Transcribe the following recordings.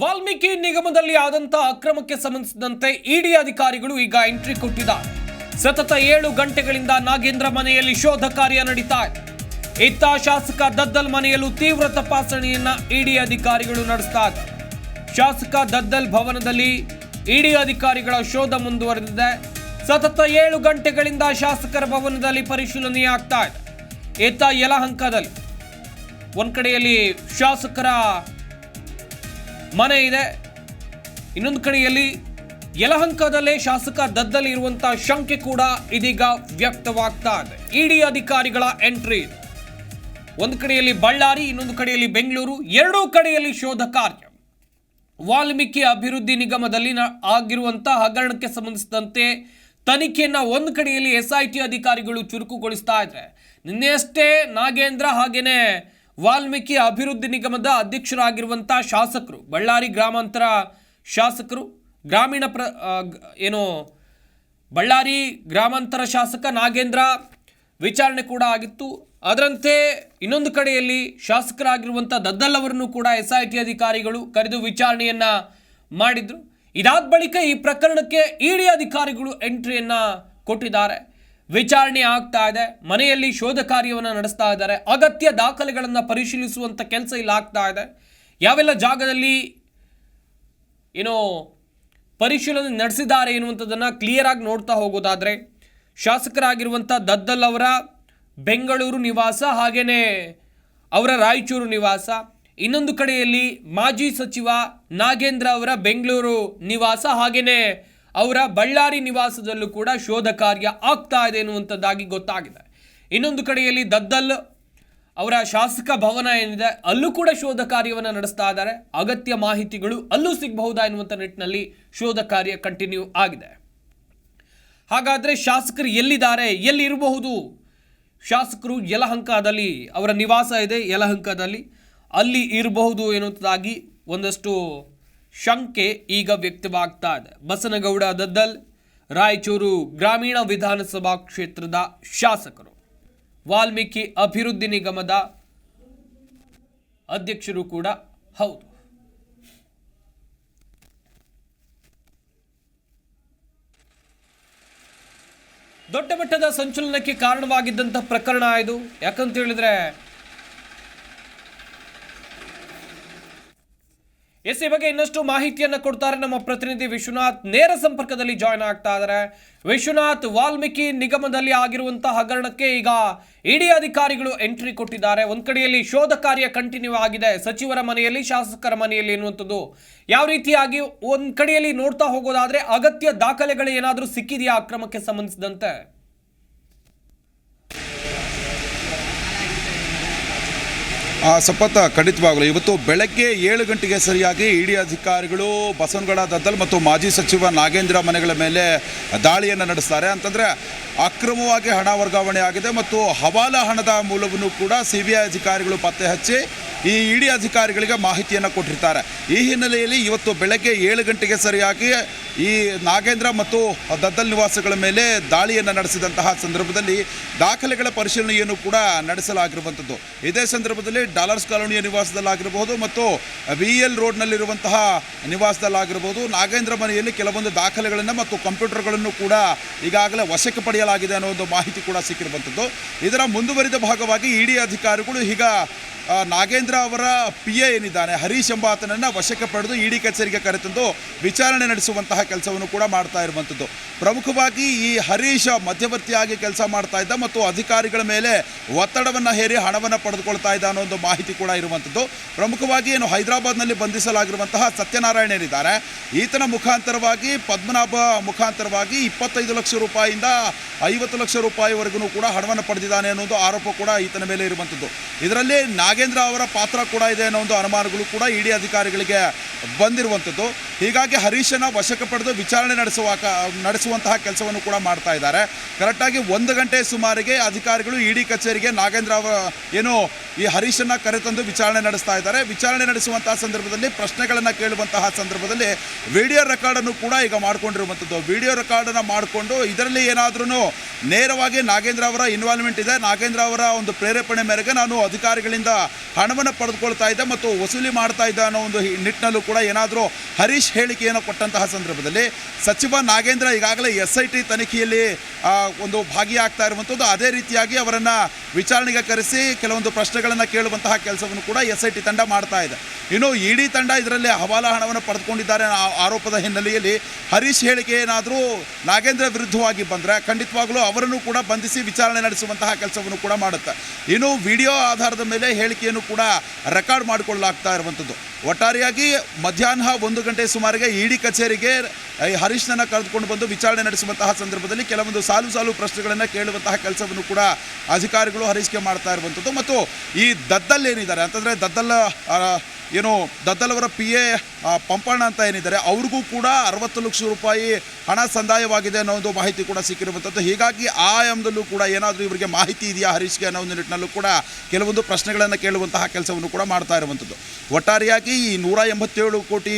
ವಾಲ್ಮೀಕಿ ನಿಗಮದಲ್ಲಿ ಆದಂತಹ ಅಕ್ರಮಕ್ಕೆ ಸಂಬಂಧಿಸಿದಂತೆ ಇಡಿ ಅಧಿಕಾರಿಗಳು ಈಗ ಎಂಟ್ರಿ ಕೊಟ್ಟಿದ್ದಾರೆ. ಸತತ ಏಳು ಗಂಟೆಗಳಿಂದ ನಾಗೇಂದ್ರ ಮನೆಯಲ್ಲಿ ಶೋಧ ಕಾರ್ಯ ನಡೀತಾ ಇತ್ತ ಶಾಸಕ ದದ್ದಲ್ ಮನೆಯಲ್ಲೂ ತೀವ್ರ ತಪಾಸಣೆಯನ್ನ ಇಡಿ ಅಧಿಕಾರಿಗಳು ನಡೆಸ್ತಾ ಶಾಸಕ ದದ್ದಲ್ ಭವನದಲ್ಲಿ ಇಡಿ ಅಧಿಕಾರಿಗಳ ಶೋಧ ಮುಂದುವರೆದಿದೆ. ಸತತ ಏಳು ಗಂಟೆಗಳಿಂದ ಶಾಸಕರ ಭವನದಲ್ಲಿ ಪರಿಶೀಲನೆ ಆಗ್ತಾ ಇದೆ. ಇತ್ತ ಯಲಹಂಕದಲ್ಲಿ ಒಂದ್ ಕಡೆಯಲ್ಲಿ ಶಾಸಕರ ಮನೆ ಇದೆ. ಇನ್ನೊಂದು ಕಡೆಯಲ್ಲಿ ಯಲಹಂಕದಲ್ಲೇ ಶಾಸಕ ದದ್ದಲ್ಲಿ ಇರುವಂತಹ ಶಂಕೆ ಕೂಡ ಇದೀಗ ವ್ಯಕ್ತವಾಗ್ತಾ ಇದೆ. ಇಡಿ ಅಧಿಕಾರಿಗಳ ಎಂಟ್ರಿ ಒಂದು ಕಡೆಯಲ್ಲಿ ಬಳ್ಳಾರಿ, ಇನ್ನೊಂದು ಕಡೆಯಲ್ಲಿ ಬೆಂಗಳೂರು, ಎರಡೂ ಕಡೆಯಲ್ಲಿ ಶೋಧ ಕಾರ್ಯ. ವಾಲ್ಮೀಕಿ ಅಭಿವೃದ್ಧಿ ನಿಗಮದಲ್ಲಿ ಆಗಿರುವಂತಹ ಹಗರಣಕ್ಕೆ ಸಂಬಂಧಿಸಿದಂತೆ ತನಿಖೆಯನ್ನ ಒಂದು ಕಡೆಯಲ್ಲಿ ಎಸ್ ಐ ಟಿ ಅಧಿಕಾರಿಗಳು ಚುರುಕುಗೊಳಿಸ್ತಾ ಇದ್ರೆ. ನಿನ್ನೆಯಷ್ಟೇ ನಾಗೇಂದ್ರ ಹಾಗೇನೆ ವಾಲ್ಮೀಕಿ ಅಭಿವೃದ್ಧಿ ನಿಗಮದ ಅಧ್ಯಕ್ಷರಾಗಿರುವಂಥ ಶಾಸಕರು, ಬಳ್ಳಾರಿ ಗ್ರಾಮಾಂತರ ಶಾಸಕರು, ಗ್ರಾಮೀಣ ಪ್ರ ಏನು, ಬಳ್ಳಾರಿ ಗ್ರಾಮಾಂತರ ಶಾಸಕ ನಾಗೇಂದ್ರ ವಿಚಾರಣೆ ಕೂಡ ಆಗಿತ್ತು. ಅದರಂತೆ ಇನ್ನೊಂದು ಕಡೆಯಲ್ಲಿ ಶಾಸಕರಾಗಿರುವಂಥ ದದ್ದಲ್ ಅವರನ್ನು ಕೂಡ ಎಸ್ ಐ ಟಿ ಅಧಿಕಾರಿಗಳು ಕರೆದು ವಿಚಾರಣೆಯನ್ನು ಮಾಡಿದರು. ಇದಾದ ಬಳಿಕ ಈ ಪ್ರಕರಣಕ್ಕೆ ಇಡಿ ಅಧಿಕಾರಿಗಳು ಎಂಟ್ರಿಯನ್ನು ಕೊಟ್ಟಿದ್ದಾರೆ. ವಿಚಾರಣೆ ಆಗ್ತಾ ಇದೆ. ಮನೆಯಲ್ಲಿ ಶೋಧ ಕಾರ್ಯವನ್ನು ನಡೆಸ್ತಾ ಇದ್ದಾರೆ. ಅಗತ್ಯ ದಾಖಲೆಗಳನ್ನು ಪರಿಶೀಲಿಸುವಂಥ ಕೆಲಸ ಇಲ್ಲಿ ಆಗ್ತಾ ಇದೆ. ಯಾವೆಲ್ಲ ಜಾಗದಲ್ಲಿ, ಏನೋ, ಪರಿಶೀಲನೆ ನಡೆಸಿದ್ದಾರೆ ಎನ್ನುವಂಥದ್ದನ್ನು ಕ್ಲಿಯರ್ ಆಗಿ ನೋಡ್ತಾ ಹೋಗೋದಾದರೆ ಶಾಸಕರಾಗಿರುವಂಥ ದದ್ದಲ್ ಅವರ ಬೆಂಗಳೂರು ನಿವಾಸ ಹಾಗೆಯೇ ಅವರ ರಾಯಚೂರು ನಿವಾಸ. ಇನ್ನೊಂದು ಕಡೆಯಲ್ಲಿ ಮಾಜಿ ಸಚಿವ ನಾಗೇಂದ್ರ ಅವರ ಬೆಂಗಳೂರು ನಿವಾಸ ಹಾಗೆಯೇ ಅವರ ಬಳ್ಳಾರಿ ನಿವಾಸದಲ್ಲೂ ಕೂಡ ಶೋಧ ಕಾರ್ಯ ಆಗ್ತಾ ಇದೆ ಎನ್ನುವಂಥದ್ದಾಗಿ ಗೊತ್ತಾಗಿದೆ. ಇನ್ನೊಂದು ಕಡೆಯಲ್ಲಿ ದದ್ದಲ್ ಅವರ ಶಾಸಕ ಭವನ ಏನಿದೆ, ಅಲ್ಲೂ ಕೂಡ ಶೋಧ ಕಾರ್ಯವನ್ನು ನಡೆಸ್ತಾ ಇದ್ದಾರೆ. ಅಗತ್ಯ ಮಾಹಿತಿಗಳು ಅಲ್ಲೂ ಸಿಗಬಹುದಾ ಎನ್ನುವಂಥ ನಿಟ್ಟಿನಲ್ಲಿ ಶೋಧ ಕಾರ್ಯ ಕಂಟಿನ್ಯೂ ಆಗಿದೆ. ಹಾಗಾದರೆ ಶಾಸಕರು ಎಲ್ಲಿದ್ದಾರೆ, ಎಲ್ಲಿರಬಹುದು? ಶಾಸಕರು ಯಲಹಂಕದಲ್ಲಿ, ಅವರ ನಿವಾಸ ಇದೆ ಯಲಹಂಕದಲ್ಲಿ. ಅಲ್ಲಿ ಇರಬಹುದು ಎನ್ನುವಂಥದ್ದಾಗಿ ಒಂದಷ್ಟು ಶಂಕೆ ಈಗ ವ್ಯಕ್ತವಾಗ್ತಾ ಇದೆ. ಬಸನಗೌಡ ದದ್ದಲ್, ರಾಯಚೂರು ಗ್ರಾಮೀಣ ವಿಧಾನಸಭಾ ಕ್ಷೇತ್ರದ ಶಾಸಕರು. ವಾಲ್ಮೀಕಿ ಅಭಿವೃದ್ಧಿ ನಿಗಮದ ಅಧ್ಯಕ್ಷರು ಕೂಡ ಹೌದು. ದೊಡ್ಡ ಮಟ್ಟದ ಸಂಚಲನಕ್ಕೆ ಕಾರಣವಾಗಿದ್ದಂಥ ಪ್ರಕರಣ ಇದು. ಯಾಕಂತ ಹೇಳಿದ್ರೆ ಎಸ್ ಈ ಬಗ್ಗೆ ಇನ್ನಷ್ಟು ಮಾಹಿತಿಯನ್ನು ಕೊಡ್ತಾರೆ ನಮ್ಮ ಪ್ರತಿನಿಧಿ ವಿಶ್ವನಾಥ್. ನೇರ ಸಂಪರ್ಕದಲ್ಲಿ ಜಾಯ್ನ್ ಆಗ್ತಾ ಇದ್ದಾರೆ ವಿಶ್ವನಾಥ್, ವಾಲ್ಮೀಕಿ ನಿಗಮದಲ್ಲಿ ಆಗಿರುವಂತಹ ಹಗರಣಕ್ಕೆ ಈಗ ಇಡಿ ಅಧಿಕಾರಿಗಳು ಎಂಟ್ರಿ ಕೊಟ್ಟಿದ್ದಾರೆ. ಒಂದ್ ಕಡೆಯಲ್ಲಿ ಶೋಧ ಕಾರ್ಯ ಕಂಟಿನ್ಯೂ ಆಗಿದೆ. ಸಚಿವರ ಮನೆಯಲ್ಲಿ, ಶಾಸಕರ ಮನೆಯಲ್ಲಿ ಎನ್ನುವಂಥದ್ದು. ಯಾವ ರೀತಿಯಾಗಿ ಒಂದ್ ಕಡೆಯಲ್ಲಿ ನೋಡ್ತಾ ಹೋಗೋದಾದ್ರೆ ಅಗತ್ಯ ದಾಖಲೆಗಳು ಏನಾದರೂ ಸಿಕ್ಕಿದೆಯಾ ಅಕ್ರಮಕ್ಕೆ ಸಂಬಂಧಿಸಿದಂತೆ? ಸಪಥ ಖಂಡಿತವಾಗಲು. ಇವತ್ತು ಬೆಳಗ್ಗೆ ಏಳು ಗಂಟೆಗೆ ಸರಿಯಾಗಿ ಇಡಿ ಅಧಿಕಾರಿಗಳು ಬಸವನಗೌಡ ದದ್ದಲ್ ಮತ್ತು ಮಾಜಿ ಸಚಿವ ನಾಗೇಂದ್ರ ಮನೆಗಳ ಮೇಲೆ ದಾಳಿಯನ್ನು ನಡೆಸ್ತಾರೆ. ಅಂತಂದರೆ ಅಕ್ರಮವಾಗಿ ಹಣ ವರ್ಗಾವಣೆ ಆಗಿದೆ ಮತ್ತು ಹವಾಲಾ ಹಣದ ಮೂಲವನ್ನು ಕೂಡ ಸಿ ಬಿ ಐ ಅಧಿಕಾರಿಗಳು ಪತ್ತೆ ಹಚ್ಚಿ ಈ ಇಡಿ ಅಧಿಕಾರಿಗಳಿಗೆ ಮಾಹಿತಿಯನ್ನು ಕೊಟ್ಟಿರ್ತಾರೆ. ಈ ಹಿನ್ನೆಲೆಯಲ್ಲಿ ಇವತ್ತು ಬೆಳಗ್ಗೆ ಏಳು ಗಂಟೆಗೆ ಸರಿಯಾಗಿ ಈ ನಾಗೇಂದ್ರ ಮತ್ತು ದದ್ದಲ್ ನಿವಾಸಗಳ ಮೇಲೆ ದಾಳಿಯನ್ನು ನಡೆಸಿದಂತಹ ಸಂದರ್ಭದಲ್ಲಿ ದಾಖಲೆಗಳ ಪರಿಶೀಲನೆಯನ್ನು ಕೂಡ ನಡೆಸಲಾಗಿರುವಂಥದ್ದು. ಇದೇ ಸಂದರ್ಭದಲ್ಲಿ ಡಾಲರ್ಸ್ ಕಾಲೋನಿಯ ನಿವಾಸದಲ್ಲಾಗಿರಬಹುದು ಮತ್ತು ವಿ ಎಲ್ ರೋಡ್ನಲ್ಲಿರುವಂತಹ ನಿವಾಸದಲ್ಲಾಗಿರಬಹುದು. ನಾಗೇಂದ್ರ ಮನೆಯಲ್ಲಿ ಕೆಲವೊಂದು ದಾಖಲೆಗಳನ್ನು ಮತ್ತು ಕಂಪ್ಯೂಟರ್ಗಳನ್ನು ಕೂಡ ಈಗಾಗಲೇ ವಶಕ್ಕೆ ಪಡೆಯಲಾಗಿದೆ ಅನ್ನೋ ಒಂದು ಮಾಹಿತಿ ಕೂಡ ಸಿಕ್ಕಿರುವಂಥದ್ದು. ಇದರ ಮುಂದುವರಿದ ಭಾಗವಾಗಿ ಇಡಿ ಅಧಿಕಾರಿಗಳು ಈಗ ನಾಗೇಂದ್ರ ಅವರ ಪಿ ಎ ಏನಿದ್ದಾನೆ, ಹರೀಶ್ ಎಂಬಾತನನ್ನು ವಶಕ್ಕೆ ಪಡೆದು ಇಡಿ ಕಚೇರಿಗೆ ಕರೆತಂದು ವಿಚಾರಣೆ ನಡೆಸುವಂತಹ ಕೆಲಸವನ್ನು ಕೂಡ ಮಾಡ್ತಾ ಇರುವಂಥದ್ದು. ಪ್ರಮುಖವಾಗಿ ಈ ಹರೀಶ ಮಧ್ಯವರ್ತಿಯಾಗಿ ಕೆಲಸ ಮಾಡ್ತಾ ಇದ್ದ ಮತ್ತು ಅಧಿಕಾರಿಗಳ ಮೇಲೆ ಒತ್ತಡವನ್ನು ಹೇರಿ ಹಣವನ್ನು ಪಡೆದುಕೊಳ್ತಾ ಇದ್ದ ಅನ್ನೋ ಒಂದು ಮಾಹಿತಿ ಕೂಡ ಇರುವಂಥದ್ದು. ಪ್ರಮುಖವಾಗಿ ಏನು ಹೈದರಾಬಾದ್ನಲ್ಲಿ ಬಂಧಿಸಲಾಗಿರುವಂತಹ ಸತ್ಯನಾರಾಯಣ ಏನಿದ್ದಾರೆ ಈತನ ಮುಖಾಂತರವಾಗಿ, ಪದ್ಮನಾಭ ಮುಖಾಂತರವಾಗಿ ಇಪ್ಪತ್ತೈದು ಲಕ್ಷ ರೂಪಾಯಿಯಿಂದ ಐವತ್ತು ಲಕ್ಷ ರೂಪಾಯಿವರೆಗೂ ಕೂಡ ಹಣವನ್ನು ಪಡೆದಿದ್ದಾನೆ ಅನ್ನೋದು ಆರೋಪ ಕೂಡ ಈತನ ಮೇಲೆ ಇರುವಂಥದ್ದು. ಇದರಲ್ಲಿ ನಾಗೇಂದ್ರ ಅವರ ಪಾತ್ರ ಕೂಡ ಇದೆ ಅನ್ನೋ ಒಂದು ಅನುಮಾನಗಳು ಕೂಡ ಇಡಿ ಅಧಿಕಾರಿಗಳಿಗೆ ಬಂದಿರುವಂಥದ್ದು. ಹೀಗಾಗಿ ಹರೀಶನ ವಶಕ್ಕೆ ಪಡೆದು ವಿಚಾರಣೆ ನಡೆಸುವ ನಡೆಸುವಂತಹ ಕೆಲಸವನ್ನು ಕೂಡ ಮಾಡ್ತಾ ಇದ್ದಾರೆ. ಕರೆಕ್ಟಾಗಿ ಒಂದು ಗಂಟೆ ಸುಮಾರಿಗೆ ಅಧಿಕಾರಿಗಳು, ಇಡಿ ಕಚೇರಿಗೆ ನಾಗೇಂದ್ರ ಅವರ, ಏನು ಈ ಹರೀಶನ್ನ ಕರೆತಂದು ವಿಚಾರಣೆ ನಡೆಸ್ತಾ ಇದ್ದಾರೆ. ವಿಚಾರಣೆ ನಡೆಸುವಂತಹ ಸಂದರ್ಭದಲ್ಲಿ ಪ್ರಶ್ನೆಗಳನ್ನು ಕೇಳುವಂತಹ ಸಂದರ್ಭದಲ್ಲಿ ವಿಡಿಯೋ ರೆಕಾರ್ಡನ್ನು ಕೂಡ ಈಗ ಮಾಡಿಕೊಂಡಿರುವಂಥದ್ದು ವಿಡಿಯೋ ರೆಕಾರ್ಡನ್ನು ಮಾಡಿಕೊಂಡು ಇದರಲ್ಲಿ ಏನಾದ್ರೂ ನೇರವಾಗಿ ನಾಗೇಂದ್ರ ಅವರ ಇನ್ವಾಲ್ವ್ಮೆಂಟ್ ಇದೆ. ನಾಗೇಂದ್ರ ಅವರ ಒಂದು ಪ್ರೇರೇಪಣೆ ಮೇರೆಗೆ ನಾನು ಅಧಿಕಾರಿಗಳಿಂದ ಹಣವನ್ನು ಪಡೆದುಕೊಳ್ತಾ ಇದ್ದೆ ಮತ್ತು ವಸೂಲಿ ಮಾಡ್ತಾ ಇದ್ದೆ ಅನ್ನೋ ಒಂದು ನಿಟ್ಟಿನಲ್ಲೂ ಕೂಡ ಏನಾದರೂ ಹರೀಶ್ ಹೇಳಿಕೆಯನ್ನು ಕೊಟ್ಟಂತಹ ಸಂದರ್ಭದಲ್ಲಿ ಸಚಿವ ನಾಗೇಂದ್ರ ಈಗಾಗಲೇ ಎಸ್ ಐ ಟಿ ತನಿಖೆಯಲ್ಲಿ ಒಂದು ಭಾಗಿಯಾಗ್ತಾ ಇರುವಂಥದ್ದು ಅದೇ ರೀತಿಯಾಗಿ ಅವರನ್ನು ವಿಚಾರಣೆಗೆ ಕರೆಸಿ ಕೆಲವೊಂದು ಪ್ರಶ್ನೆಗಳನ್ನು ಕೇಳುವಂತಹ ಕೆಲಸವನ್ನು ಕೂಡ ಎಸ್ ಐ ಟಿ ತಂಡ ಮಾಡ್ತಾ ಇದೆ. ಇನ್ನು ಇಡೀ ತಂಡ ಇದರಲ್ಲಿ ಹವಾಲಾ ಹಣವನ್ನು ಪಡೆದುಕೊಂಡಿದ್ದಾರೆ ಆರೋಪದ ಹಿನ್ನೆಲೆಯಲ್ಲಿ ಹರೀಶ್ ಹೇಳಿಕೆ ಏನಾದರೂ ನಾಗೇಂದ್ರ ವಿರುದ್ಧವಾಗಿ ಬಂದರೆ ಖಂಡಿತವಾಗಲೂ ಅವರನ್ನು ಕೂಡ ಬಂಧಿಸಿ ವಿಚಾರಣೆ ನಡೆಸುವಂತಹ ಕೆಲಸವನ್ನು ಕೂಡ ಮಾಡುತ್ತೆ. ಇನ್ನು ವಿಡಿಯೋ ಆಧಾರದ ಮೇಲೆ ಹೇಳಿಕೆಯನ್ನು ಕೂಡ ರೆಕಾರ್ಡ್ ಮಾಡಿಕೊಳ್ಳಲಾಗ್ತಾ ಇರುವಂಥದ್ದು. ಒಟ್ಟಾರೆಯಾಗಿ ಮಧ್ಯಾಹ್ನ ಒಂದು ಗಂಟೆ ಸುಮಾರಿಗೆ ಇಡಿ ಕಚೇರಿಗೆ ಹರೀಶ್ನನ್ನ ಕರೆದುಕೊಂಡು ಬಂದು ವಿಚಾರಣೆ ನಡೆಸುವಂತಹ ಸಂದರ್ಭದಲ್ಲಿ ಕೆಲವೊಂದು ಸಾಲು ಸಾಲು ಪ್ರಶ್ನೆಗಳನ್ನು ಕೇಳುವಂತಹ ಕೆಲಸವನ್ನು ಕೂಡ ಅಧಿಕಾರಿಗಳು ಹರೀಶ್ಗೆ ಮಾಡ್ತಾ ಇರುವಂಥದ್ದು. ಮತ್ತು ಈ ದದ್ದಲ್ ಏನಿದ್ದಾರೆ ಅಂತಂದರೆ ದದ್ದಲ್ ಏನು ದದ್ದಲವರ ಪಿ ಎ ಪಂಪಣ್ಣ ಅಂತ ಏನಿದ್ದಾರೆ, ಅವ್ರಿಗೂ ಕೂಡ ಅರವತ್ತು ಲಕ್ಷ ರೂಪಾಯಿ ಹಣ ಸಂದಾಯವಾಗಿದೆ ಅನ್ನೋ ಒಂದು ಮಾಹಿತಿ ಕೂಡ ಸಿಕ್ಕಿರುವಂಥದ್ದು. ಹೀಗಾಗಿ ಆ ಆಯಾಮದಲ್ಲೂ ಕೂಡ ಏನಾದರೂ ಇವರಿಗೆ ಮಾಹಿತಿ ಇದೆಯಾ ಹರೀಶ್ಗೆ ಅನ್ನೋ ಒಂದು ನಿಟ್ಟಿನಲ್ಲೂ ಕೂಡ ಕೆಲವೊಂದು ಪ್ರಶ್ನೆಗಳನ್ನು ಕೇಳುವಂತಹ ಕೆಲಸವನ್ನು ಕೂಡ ಮಾಡ್ತಾ ಇರುವಂಥದ್ದು. ಒಟ್ಟಾರೆಯಾಗಿ ಈ ನೂರ ಎಂಬತ್ತೇಳು ಕೋಟಿ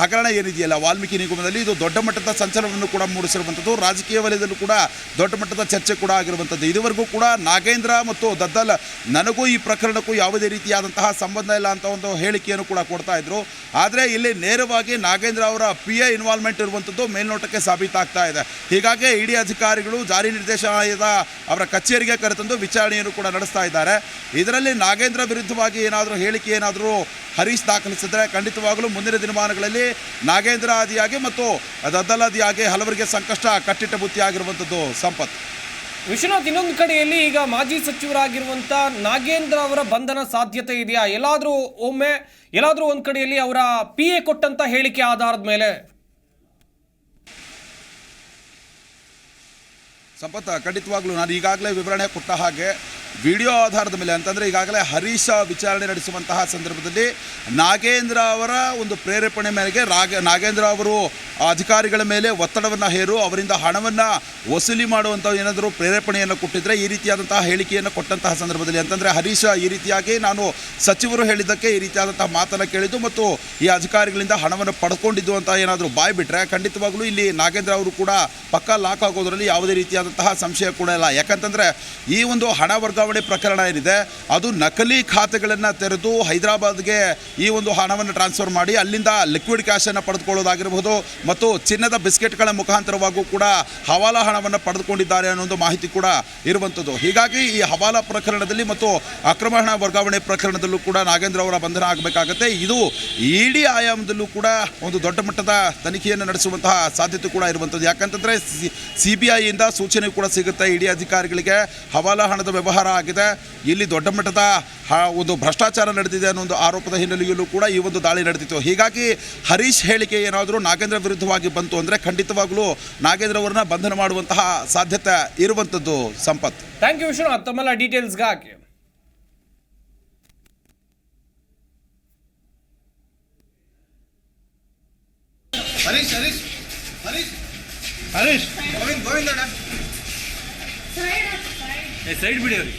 ಹಗರಣ ಏನಿದೆಯಲ್ಲ ವಾಲ್ಮೀಕಿ ನಿಗಮದಲ್ಲಿ, ಇದು ದೊಡ್ಡ ಮಟ್ಟದ ಸಂಚಲನವನ್ನು ಕೂಡ ಮೂಡಿಸಿರುವಂಥದ್ದು. ರಾಜಕೀಯ ವಲಯದಲ್ಲೂ ಕೂಡ ದೊಡ್ಡ ಮಟ್ಟದ ಚರ್ಚೆ ಕೂಡ ಆಗಿರುವಂಥದ್ದು. ಇದುವರೆಗೂ ಕೂಡ ನಾಗೇಂದ್ರ ಮತ್ತು ದದ್ದಲ್, ನನಗೂ ಈ ಪ್ರಕರಣಕ್ಕೂ ಯಾವುದೇ ರೀತಿಯಾದಂತಹ ಸಂಬಂಧ ಇಲ್ಲ ಅಂತ ಒಂದು ಹೇಳಿಕೆಯನ್ನು ಕೂಡ ಕೊಡ್ತಾ ಇದ್ರು. ಆದರೆ ಇಲ್ಲಿ ನೇರವಾಗಿ ನಾಗೇಂದ್ರ ಅವರ ಪಿ ಎ ಇನ್ವಾಲ್ವ್ಮೆಂಟ್ ಇರುವಂಥದ್ದು ಮೇಲ್ನೋಟಕ್ಕೆ ಸಾಬೀತಾಗ್ತಾ ಇದೆ. ಹೀಗಾಗಿ ಇಡಿ ಅಧಿಕಾರಿಗಳು, ಜಾರಿ ನಿರ್ದೇಶನಾಲಯದ ಅವರ ಕಚೇರಿಗೆ ಕರೆತಂದು ವಿಚಾರಣೆಯನ್ನು ಕೂಡ ನಡೆಸ್ತಾ ಇದ್ದಾರೆ. ಇದರಲ್ಲಿ ನಾಗೇಂದ್ರ ವಿರುದ್ಧವಾಗಿ ಏನಾದರೂ ಹೇಳಿಕೆ ಏನಾದರೂ ಹರೀಶ್ ದಾಖಲಿಸಿದ್ರೆ ಖಂಡಿತವಾಗಲೂ ಮುಂದಿನ ದಿನಮಾನಗಳಲ್ಲಿ ನಾಗೇಂದ್ರ ಆದಿಯಾಗಿ ಮತ್ತು ದದ್ದಲಾದಿಯಾಗಿ ಹಲವರಿಗೆ ಸಂಕಷ್ಟ, ಕಟ್ಟಿಟ್ಟ ಬುತ್ತಿಯಾಗಿರುವಂಥದ್ದು ಸಂಪತ್. ವಿಶ್ವನಾಥ್, ಇನ್ನೊಂದು ಕಡೆಯಲ್ಲಿ ಈಗ ಮಾಜಿ ಸಚಿವರಾಗಿರುವಂತ ನಾಗೇಂದ್ರ ಅವರ ಬಂಧನ ಸಾಧ್ಯತೆ ಇದೆಯಾ? ಎಲ್ಲಾದರೂ ಒಮ್ಮೆ, ಎಲ್ಲಾದರೂ ಒಂದು ಕಡೆಯಲ್ಲಿ ಅವರ ಪಿ ಎ ಕೊಟ್ಟಂತ ಹೇಳಿಕೆ ಆಧಾರದ ಮೇಲೆ. ಸಂಪತ್ ಖಂಡಿತವಾಗ್ಲೂ ನಾನು ಈಗಾಗಲೇ ವಿವರಣೆ ಕೊಟ್ಟ ಹಾಗೆ ವಿಡಿಯೋ ಆಧಾರದ ಮೇಲೆ ಅಂತಂದರೆ ಈಗಾಗಲೇ ಹರೀಶ ವಿಚಾರಣೆ ನಡೆಸುವಂತಹ ಸಂದರ್ಭದಲ್ಲಿ ನಾಗೇಂದ್ರ ಅವರ ಒಂದು ಪ್ರೇರೇಪಣೆ ಮೇರೆಗೆ ರಾಗ, ನಾಗೇಂದ್ರ ಅವರು ಅಧಿಕಾರಿಗಳ ಮೇಲೆ ಒತ್ತಡವನ್ನು ಹೇರು, ಅವರಿಂದ ಹಣವನ್ನು ವಸೂಲಿ ಮಾಡುವಂಥ ಏನಾದರೂ ಪ್ರೇರೇಪಣೆಯನ್ನು ಕೊಟ್ಟಿದ್ದರೆ ಈ ರೀತಿಯಾದಂತಹ ಹೇಳಿಕೆಯನ್ನು ಕೊಟ್ಟಂತಹ ಸಂದರ್ಭದಲ್ಲಿ ಅಂತಂದರೆ ಹರೀಶ ಈ ರೀತಿಯಾಗಿ ನಾನು ಸಚಿವರು ಹೇಳಿದ್ದಕ್ಕೆ ಈ ರೀತಿಯಾದಂತಹ ಮಾತನ್ನು ಕೇಳಿದ್ದು ಮತ್ತು ಈ ಅಧಿಕಾರಿಗಳಿಂದ ಹಣವನ್ನು ಪಡ್ಕೊಂಡಿದ್ದು ಅಂತ ಏನಾದರೂ ಬಾಯ್ ಬಿಟ್ಟರೆ ಖಂಡಿತವಾಗ್ಲೂ ಇಲ್ಲಿ ನಾಗೇಂದ್ರ ಅವರು ಕೂಡ ಪಕ್ಕ ಲಾಕ್ ಆಗೋದರಲ್ಲಿ ಯಾವುದೇ ರೀತಿಯಾದಂತಹ ಸಂಶಯ ಕೂಡ ಇಲ್ಲ. ಯಾಕಂತಂದರೆ ಈ ಒಂದು ಹಣ ಪ್ರಕರಣ ಏನಿದೆ, ಅದು ನಕಲಿ ಖಾತೆಗಳನ್ನು ತೆರೆದು ಹೈದರಾಬಾದ್ಗೆ ಈ ಒಂದು ಹಣವನ್ನು ಟ್ರಾನ್ಸ್ಫರ್ ಮಾಡಿ ಅಲ್ಲಿಂದ ಲಿಕ್ವಿಡ್ ಕ್ಯಾಶನ್ನು ಪಡೆದುಕೊಳ್ಳೋದಾಗಿರಬಹುದು ಮತ್ತು ಚಿನ್ನದ ಬಿಸ್ಕೆಟ್ಗಳ ಮುಖಾಂತರವಾಗೂ ಕೂಡ ಹವಾಲಾ ಹಣವನ್ನು ಪಡೆದುಕೊಂಡಿದ್ದಾರೆ ಅನ್ನೋ ಒಂದು ಮಾಹಿತಿ ಕೂಡ ಇರುವಂಥದ್ದು. ಹೀಗಾಗಿ ಈ ಹವಾಲಾ ಪ್ರಕರಣದಲ್ಲಿ ಮತ್ತು ಅಕ್ರಮ ಹಣ ವರ್ಗಾವಣೆ ಪ್ರಕರಣದಲ್ಲೂ ಕೂಡ ನಾಗೇಂದ್ರ ಅವರ ಬಂಧನ ಆಗಬೇಕಾಗತ್ತೆ. ಇದು ಇಡಿ ಆಯಾಮದಲ್ಲೂ ಕೂಡ ಒಂದು ದೊಡ್ಡ ಮಟ್ಟದ ತನಿಖೆಯನ್ನು ನಡೆಸುವಂತಹ ಸಾಧ್ಯತೆ ಕೂಡ ಇರುವಂಥದ್ದು. ಯಾಕಂತಂದರೆ ಸಿ ಬಿ ಐಯಿಂದ ಸೂಚನೆ ಕೂಡ ಸಿಗುತ್ತೆ ಇಡಿ ಅಧಿಕಾರಿಗಳಿಗೆ ಹವಾಲಾ ಹಣದ ವ್ಯವಹಾರ ಆಗಿದೆ. ಇಲ್ಲಿ ದೊಡ್ಡ ಮಟ್ಟದ ಒಂದು ಭ್ರಷ್ಟಾಚಾರ ನಡೆದಿದೆ ಅನ್ನೋ ಒಂದು ಆರೋಪದ ಹಿನ್ನೆಲೆಯಲ್ಲೂ ಕೂಡ ಈ ಒಂದು ದಾಳಿ ನಡೆದಿತ್ತು. ಹೀಗಾಗಿ ಹರೀಶ್ ಹೇಳಿಕೆ ಏನಾದರೂ ನಾಗೇಂದ್ರ ವಿರುದ್ಧವಾಗಿ ಬಂತು ಅಂದರೆ ಖಂಡಿತವಾಗಲೂ ನಾಗೇಂದ್ರ ಅವರನ್ನ ಬಂಧನ ಮಾಡುವಂತಹ ಸಾಧ್ಯತೆ ಇರುವಂಥದ್ದು ಸಂಪತ್. ಥ್ಯಾಂಕ್ ಯು ವಿಶ್ವನಾಥ್ ತಮ್ಮೆಲ್ಲ ಡೀಟೇಲ್ಸ್ಗಾಗಿ ಹರೀಶ್ ಹರೀಶ್ ಹರೀಶ್. ಹರೀಶ್. ಗೋವಿಂದ್ ಸೈಡ್ ಬಿಡಿ ಅವ್ರಿಗೆ.